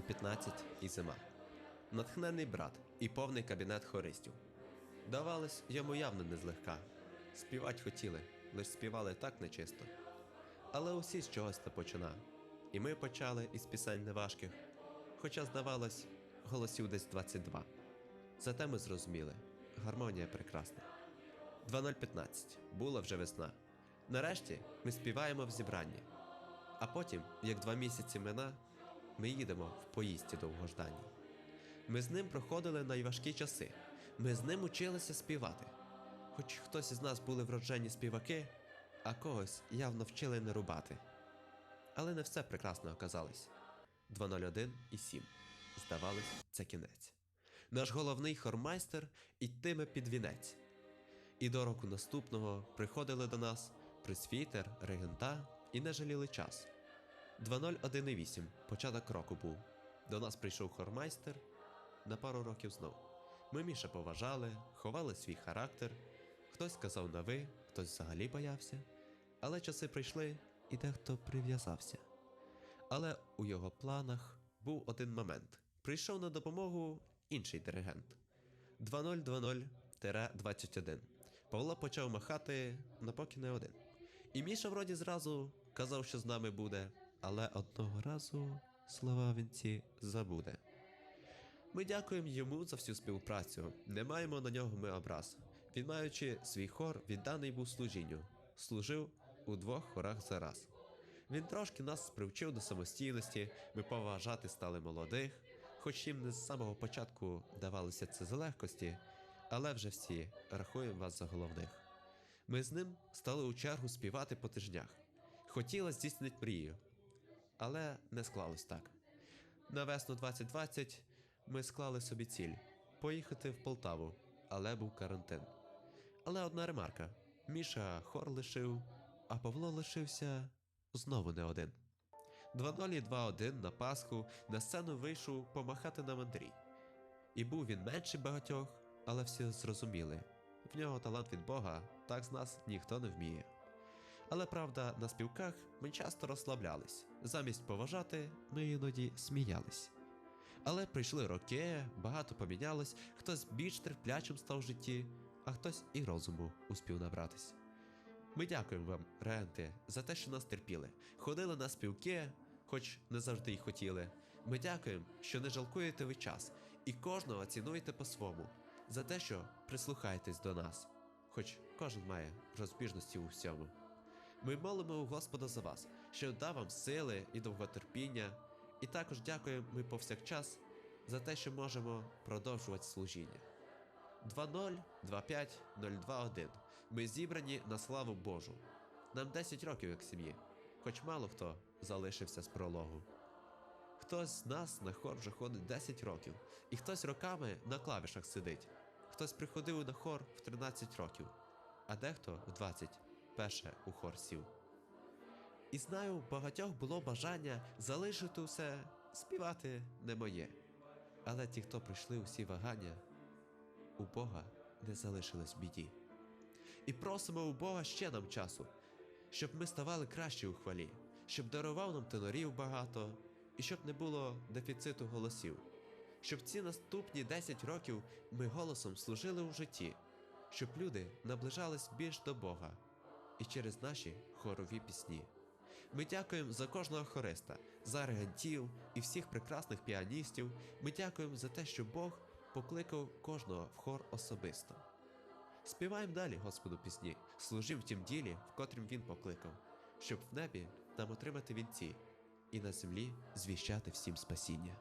2015 і зима. Натхнений брат і повний кабінет хористів. Давалось йому явно не злегка. Співать хотіли, лиш співали так нечисто. Але усі з чогось та почина. І ми почали із пісень неважких, хоча, здавалось, голосів десь 22. Зате ми зрозуміли, гармонія прекрасна. 2015. Була вже весна. Нарешті ми співаємо в зібранні. А потім, як два місяці мина, ми їдемо в поїзді довгожданні. Ми з ним проходили найважкі часи. Ми з ним училися співати. Хоч хтось із нас були вроджені співаки, а когось явно вчили не рубати. Але не все прекрасно оказалось. 201 і 7. Здавалось, це кінець. Наш головний хормайстер ітиме під вінець. І до року наступного приходили до нас пресвітер, регента і не жаліли час. 2.01.8 початок року був. До нас прийшов хормайстер на пару років знов. Ми Міша поважали, ховали свій характер. Хтось сказав на ви, хтось взагалі боявся. Але часи прийшли, і дехто прив'язався. Але у його планах був один момент: прийшов на допомогу інший диригент. 2020-21. Павло почав махати, напоки не один. І Міша вроді зразу казав, що з нами буде, але одного разу слова він ці забуде. Ми дякуємо йому за всю співпрацю. Не маємо на нього ми образ. Він, маючи свій хор, відданий був служінню, служив у двох хорах за раз. Він трошки нас привчив до самостійності, ми поважати стали молодих, хоч їм не з самого початку давалося це з легкості, але вже всі рахуємо вас за головних. Ми з ним стали у чергу співати по тижнях. Хотіла здійснити мрію, але не склалось так. На весну 2020 ми склали собі ціль поїхати в Полтаву, але був карантин. Але одна ремарка: Міша хор лишив, а Павло лишився знову не один. 2-0-2-1 на Пасху на сцену вийшов помахати нам Андрій. І був він менший багатьох, але всі зрозуміли. В нього талант від Бога, так з нас ніхто не вміє. Але правда, на співках ми часто розслаблялись. Замість поважати, ми іноді сміялись. Але прийшли роки, багато помінялось, хтось більш терплячим став в житті, а хтось і розуму успів набратись. Ми дякуємо вам, регенти, за те, що нас терпіли, ходили на співки, хоч не завжди й хотіли. Ми дякуємо, що не жалкуєте ви час і кожного цінуєте по-свому, за те, що прислухаєтесь до нас, хоч кожен має розбіжності у всьому. Ми молимо у Господа за вас, що дав вам сили і довготерпіння, і також дякуємо ми повсякчас за те, що можемо продовжувати служіння. 2-0, 2-5, 0-2-1. Ми зібрані на славу Божу. Нам 10 років як сім'ї, хоч мало хто залишився з прологу. Хтось з нас на хор вже ходить 10 років, і хтось роками на клавішах сидить. Хтось приходив на хор в 13 років, а дехто в 20 перше у хор сів. І знаю, багатьох було бажання залишити усе, співати не моє. Але ті, хто прийшли усі вагання, у Бога не залишились в біді. І просимо у Бога ще нам часу, щоб ми ставали краще у хвалі, щоб дарував нам тенорів багато, і щоб не було дефіциту голосів, щоб ці наступні 10 років ми голосом служили у житті, щоб люди наближались більш до Бога і через наші хорові пісні. Ми дякуємо за кожного хориста, за регентів і всіх прекрасних піаністів. Ми дякуємо за те, що Бог покликав кожного в хор особисто. Співаємо далі Господу пісні, служимо в тім ділі, в котрім Він покликав, щоб в небі нам отримати вінці і на землі звіщати всім спасіння.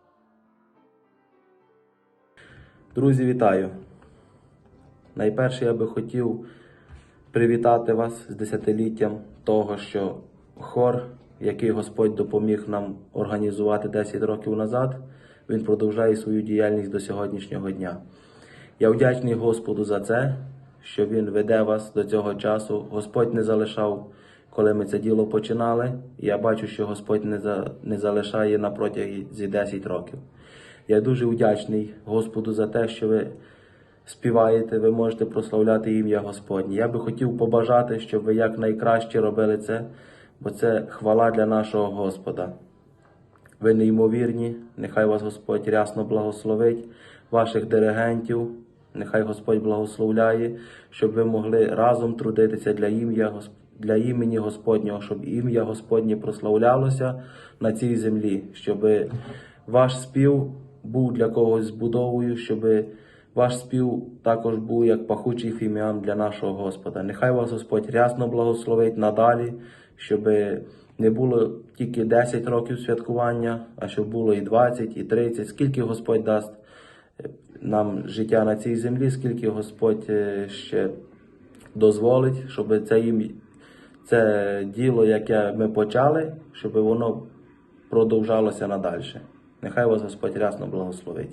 Друзі, вітаю! Найперше я би хотів привітати вас з десятиліттям того, що хор, який Господь допоміг нам організувати 10 років назад, він продовжує свою діяльність до сьогоднішнього дня. Я вдячний Господу за це, що Він веде вас до цього часу. Господь не залишав, коли ми це діло починали. Я бачу, що Господь не, за, не залишає на протязі 10 років. Я дуже вдячний Господу за те, що ви співаєте, ви можете прославляти ім'я Господнє. Я би хотів побажати, щоб ви якнайкраще робили це, бо це хвала для нашого Господа. Ви неймовірні. Нехай вас Господь рясно благословить, ваших диригентів. Нехай Господь благословляє, щоб ви могли разом трудитися для ім'я Гос- для імені Господнього, щоб ім'я Господнє прославлялося на цій землі, щоб ваш спів був для когось збудовою, щоб ваш спів також був як пахучий фіміам для нашого Господа. Нехай вас Господь рясно благословить надалі, щоб не було тільки 10 років святкування, а щоб було і 20, і 30, скільки Господь дасть е, нам життя на цій землі, скільки Господь е, ще дозволить, щоб це їм це діло, яке ми почали, щоб воно продовжалося надалі. Нехай вас Господь рясно благословить.